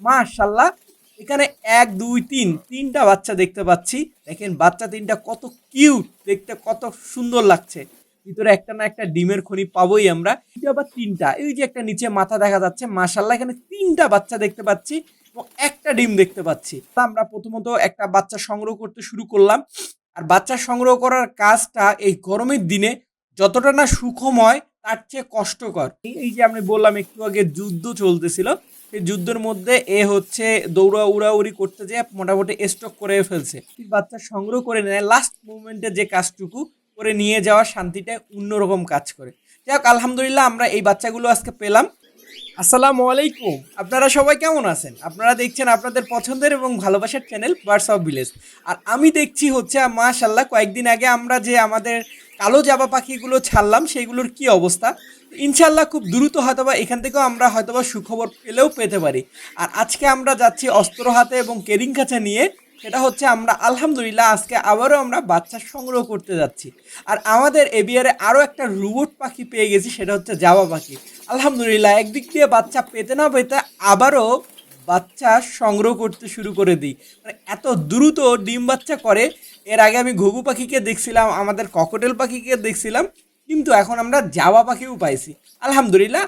মাশাল্লাহ এখানে এক, দুই, তিন, তিনটা বাচ্চা দেখতে পাচ্ছি। দেখেন, বাচ্চা তিনটা কত কিউট, দেখতে কত সুন্দর লাগছে। ভিতরে একটা না একটা ডিমের খনি পাবোই আমরা। এটা আবার তিনটা, এই যে একটা নিচে মাথা দেখা যাচ্ছে মাশাল্লাহ এখানে তিনটা বাচ্চা দেখতে পাচ্ছি এবং একটা ডিম দেখতে পাচ্ছি। তা আমরা প্রথমত একটা বাচ্চা সংগ্রহ করতে শুরু করলাম। আর বাচ্চা সংগ্রহ করার কাজটা এই গরমের দিনে যতটা না সুখময় তার চেয়ে কষ্টকর। এই- যে আমি বললাম, একটু আগে যুদ্ধ চলতেছিল। যুদ্ধের মধ্যে এ হচ্ছে দৌড়া উড়াউড়ি করতে যেয়ে মোটামুটি স্টক করে ফেলছে। বাচ্চা সংগ্রহ করে নেয় লাস্ট মুভমেন্টে যে কাজটুকু করে নিয়ে যাওয়া শান্তিটা অন্যরকম কাজ করে। যাই হোক, আলহামদুলিল্লাহ আমরা এই বাচ্চাগুলো আজকে পেলাম। আসসালামু আলাইকুম। আপনারা সবাই কেমন আছেন? আপনারা দেখছেন আপনাদের পছন্দের এবং ভালোবাসার চ্যানেল বার্ডস অফ ভিলেজ আর আমি দেখছি হচ্ছে মাশাল্লাহ কয়েকদিন আগে আমরা যে আমাদের কালো জাবা পাখিগুলো ছাড়লাম, সেইগুলোর কি অবস্থা? ইনশাল্লাহ খুব দ্রুত হয়তোবা এখান থেকেও আমরা হয়তোবা সুখবর পেলেও পেতে পারি। আর আজকে আমরা যাচ্ছি অস্ত্র হাতে এবং কেরিং কাছা নিয়ে। সেটা হচ্ছে আমরা আলহামদুলিল্লাহ আজকে আবারও আমরা বাচ্চা সংগ্রহ করতে যাচ্ছি। আর আমাদের এবিআরে আরও একটা রোবট পাখি পেয়ে গেছি, সেটা হচ্ছে জাবা পাখি। আলহামদুলিল্লাহ একদিক দিয়ে বাচ্চা পেতে না পেতে আবারও বাচ্চা সংগ্রহ করতে শুরু করে দিই। মানে এত দ্রুত ডিম বাচ্চা করে। এর আগে আমি ঘুঘু পাখিকে দেখছিলাম, আমাদের ককটেল পাখিকে দেখছিলাম। কিন্তু এখন আমরা জাবা পাখিও পাইছি। আলহামদুলিল্লাহ,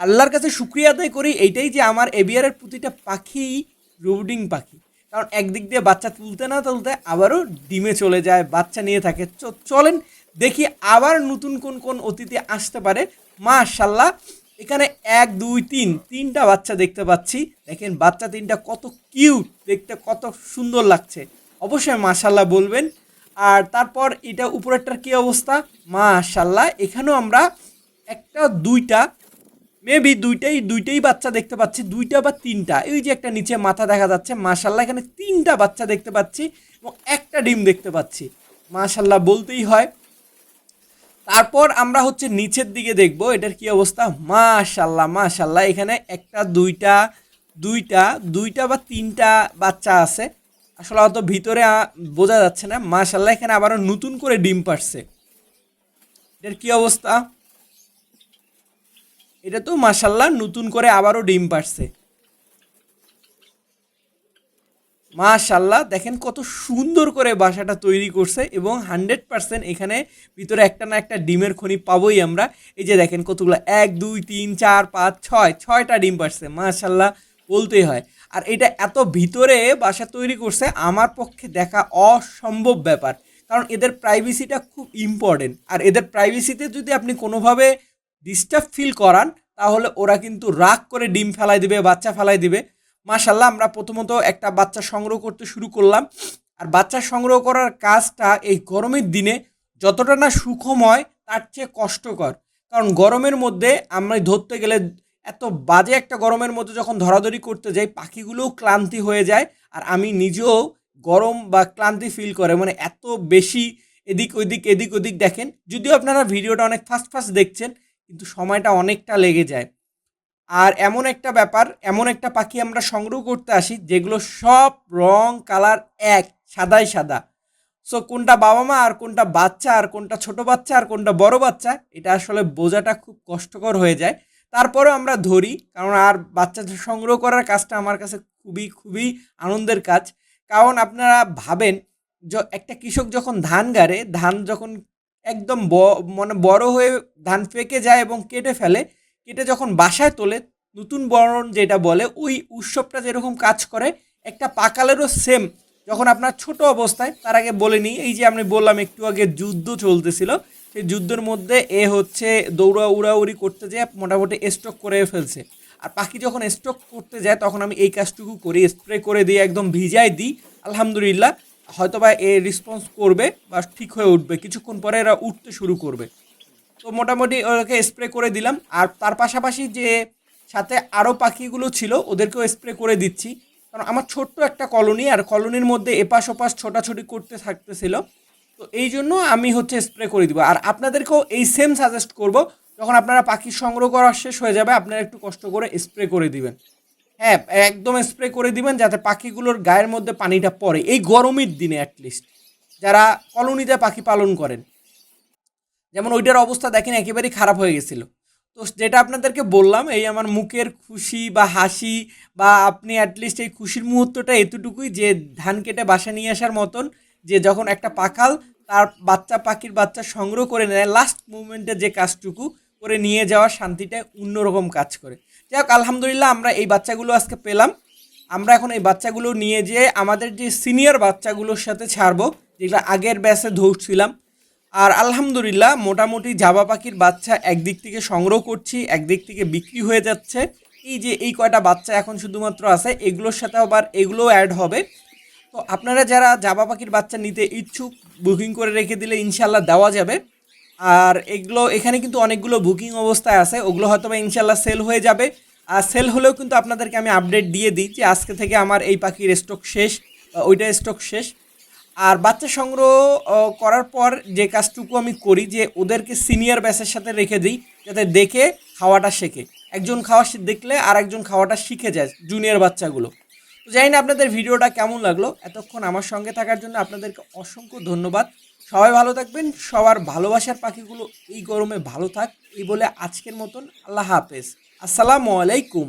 আল্লাহর কাছে শুক্রিয়া আদায় করি এইটাই যে আমার এবিআরের প্রতিটা পাখি রুডিং পাখি। কারণ একদিক দিয়ে বাচ্চা তুলতে না তুলতে আবারও ডিমে চলে যায়, বাচ্চা নিয়ে থাকে। চলেন দেখি আবার নতুন কোন কোন অতিথি আসতে পারে। মাশাল্লাহ এখানে এক, দুই, তিন, তিনটা বাচ্চা দেখতে পাচ্ছি। দেখেন বাচ্চা তিনটা কত কিউট, দেখতে কত সুন্দর লাগছে। অবশ্যই মাশাল্লাহ বলবেন। আর তারপর এটা উপরেরটার কী অবস্থা? মাশাল্লাহ এখানেও আমরা একটা, দুইটা মেবি দুইটাই দুইটাই বাচ্চা দেখতে পাচ্ছি, দুইটা বা তিনটা। এই যে একটা নিচে মাথা দেখা যাচ্ছে মাশাল্লাহ এখানে তিনটা বাচ্চা দেখতে পাচ্ছি এবং একটা ডিম দেখতে পাচ্ছি। মাশাল্লাহ বলতেই হয়। তারপর আমরা হচ্ছে নিচের দিকে দেখব, এটার কি অবস্থা? মাশাল্লাহ মাশাল্লাহ এখানে একটা, দুইটা দুইটা দুইটা বা তিনটা বাচ্চা আছে। আসলে অত ভিতরে বোঝা যাচ্ছে না। মাশাল্লাহ এখানে আবারও নতুন করে ডিম পারছে এটার কি অবস্থা? এটা তো মাশাল্লাহ নতুন করে আবারও ডিম পারছে মাশাল্লাহ দেখেন কত সুন্দর করে বাসাটা তৈরি করছে এবং হান্ড্রেড পার্সেন্ট এখানে ভিতরে একটা না একটা ডিমের খনি পাবোই আমরা। এই যে দেখেন কতগুলো, এক, দুই, তিন, চার, পাঁচ, ছয়, ছয়টা ডিম পারছে মাশাল্লাহ বলতেই হয়। আর এটা এত ভিতরে বাসা তৈরি করছে, আমার পক্ষে দেখা অসম্ভব ব্যাপার। কারণ এদের প্রাইভেসিটা খুব ইম্পর্টেন্ট আর এদের প্রাইভেসিতে যদি আপনি কোনোভাবে ডিস্টার্ব ফিল করান, তাহলে ওরা কিন্তু রাগ করে ডিম ফেলাই দিবে, বাচ্চা ফেলাই দিবে। মাশাল্লাহ আমরা প্রথমত একটা বাচ্চা সংগ্রহ করতে শুরু করলাম। আর বাচ্চা সংগ্রহ করার কাজটা এই গরমের দিনে যতটা না সুখময়, তার চেয়ে কষ্টকর। কারণ গরমের মধ্যে আমরা ধরতে গেলে এত বাজে একটা গরমের মধ্যে যখন ধরাধরি করতে যাই, পাখিগুলোও ক্লান্তি হয়ে যায় আর আমি নিজেও গরম বা ক্লান্তি ফিল করে। মানে এত বেশি এদিক ওদিক এদিক ওদিক দেখেন, যদিও আপনারা ভিডিওটা অনেক ফাস্ট ফাস্ট দেখছেন, কিন্তু সময়টা অনেকটা লেগে যায়। আর এমন একটা ব্যাপার, এমন একটা পাখি আমরা সংগ্রহ করতে আসি, যেগুলো সব রং, কালার এক, সাদাই সাদা। সো কোনটা বাবা মা আর কোনটা বাচ্চা, আর কোনটা ছোট বাচ্চা, আর কোনটা বড় বাচ্চা, এটা আসলে বোঝাটা খুব কষ্টকর হয়ে যায়। তারপরেও আমরা ধরি, কারণ আর বাচ্চা সংগ্রহ করার কাজটা আমার কাছে খুবই খুবই আনন্দের কাজ। কারণ আপনারা ভাবেন একটা কৃষক যখন ধান গাড়ে, ধান যখন একদম মানে বড় হয়ে ধান পেকে যায় এবং কেটে ফেলে, কেটে যখন বাসায় তোলে, নতুন বরণ যেটা বলে, ওই উৎসবটা যেরকম কাজ করে, একটা পাকালেরও সেম যখন আপনার ছোট অবস্থায়, তার আগে বলে নিই, এই যে আমি বললাম, একটু আগে যুদ্ধ চলতেছিল সেই যুদ্ধের মধ্যে এ হচ্ছে দৌড়া উড়াউড়ি করতে যেয়ে মোটামুটি স্টক করে ফেলছে। আর পাখি যখন স্টক করতে যায়, তখন আমি এই কাজটুকু করি স্প্রে করে দিয়ে একদম ভিজাই দিই, আলহামদুলিল্লাহ। হয়তো বা এ রেসপন্স করবে বা ঠিক হয়ে উঠবে, কিছুক্ষণ পরে এরা উঠতে শুরু করবে। তো মোটামুটি ওকে স্প্রে করে দিলাম। আর তার পাশাপাশি যে সাথে আরও পাখিগুলো ছিল, ওদেরকেও স্প্রে করে দিচ্ছি। কারণ আমার ছোট্ট একটা কলোনি, আর কলোনির মধ্যে এপাশ ওপাশ ছোটাছুটি করতে থাকতেছিল। তো এই জন্য আমি হচ্ছে স্প্রে করে দিব। আর আপনাদেরকেও এই সেম সাজেস্ট করব, যখন আপনারা পাখি সংগ্রহ করা শেষ হয়ে যাবে, আপনারা একটু কষ্ট করে স্প্রে করে দিবেন। হ্যাঁ একদম স্প্রে করে দিবেন যাতে পাখিগুলোর গায়ের মধ্যে পানিটা পড়ে, এই গরমের দিনে অ্যাটলিস্ট যারা কলোনিতে পাখি পালন করেন। যেমন ওইটার অবস্থা দেখেন, একেবারেই খারাপ হয়ে গেছিল। তো যেটা আপনাদেরকে বললাম, এই আমার মুখের খুশি বা হাসি বা আপনি অ্যাটলিস্ট এই খুশির মুহূর্তটা এতটুকুই যে ধান কেটে বাসা নিয়ে আসার মতন যে যখন একটা পাখাল তার বাচ্চা পাখির বাচ্চা সংগ্রহ করে নেয় লাস্ট মুভমেন্টে যে কাজটুকু করে নিয়ে যাওয়ার শান্তিটা অন্যরকম কাজ করে। যাই হোক, আলহামদুলিল্লাহ আমরা এই বাচ্চাগুলো আজকে পেলাম। আমরা এখন এই বাচ্চাগুলো নিয়ে যেয়ে আমাদের যে সিনিয়র বাচ্চাগুলোর সাথে ছাড়বো, যেগুলো আগের ব্যাসে ধরছিলাম। আর আলহামদুলিল্লাহ, মোটামুটি জাবা পাখির বাচ্চা একদিক থেকে সংগ্রহ করছি, একদিক থেকে বিক্রি হয়ে যাচ্ছে। এই যে এই কয়টা বাচ্চা এখন শুধুমাত্র আছে, এগুলোর সাথে আবার এগুলোও অ্যাড হবে। তো আপনারা যারা জাবা পাখির বাচ্চা নিতে ইচ্ছুক বুকিং করে রেখে দিলে ইনশাল্লাহ দেওয়া যাবে। আর এগুলো, এখানে কিন্তু অনেকগুলো বুকিং অবস্থায় আছে। ওগুলো হয়তো বা ইনশাল্লাহ সেল হয়ে যাবে। আর সেল হলেও কিন্তু আপনাদেরকে আমি আপডেট দিয়ে দিই যে আজকে থেকে আমার এই পাখির স্টক শেষ ওইটা স্টক শেষ। আর বাচ্চা সংগ্রহ করার পর যে কাজটুকু আমি করি যে ওদেরকে সিনিয়র ব্যাচের সাথে রেখে দিই, যাতে দেখে খাওয়াটা শেখে। একজন খাওয়া দেখলে আর একজন খাওয়াটা শিখে যায় জুনিয়র বাচ্চাগুলো। জানি না আপনাদের ভিডিওটা কেমন লাগল। এতক্ষণ আমার সঙ্গে থাকার জন্য আপনাদেরকে অসংখ্য ধন্যবাদ। সবাই ভালো থাকবেন। সবার ভালোবাসার পাখিগুলো এই গরমে ভালো থাক এই বলে আজকের মতন আল্লাহ হাফেজ। আসসালামু আলাইকুম।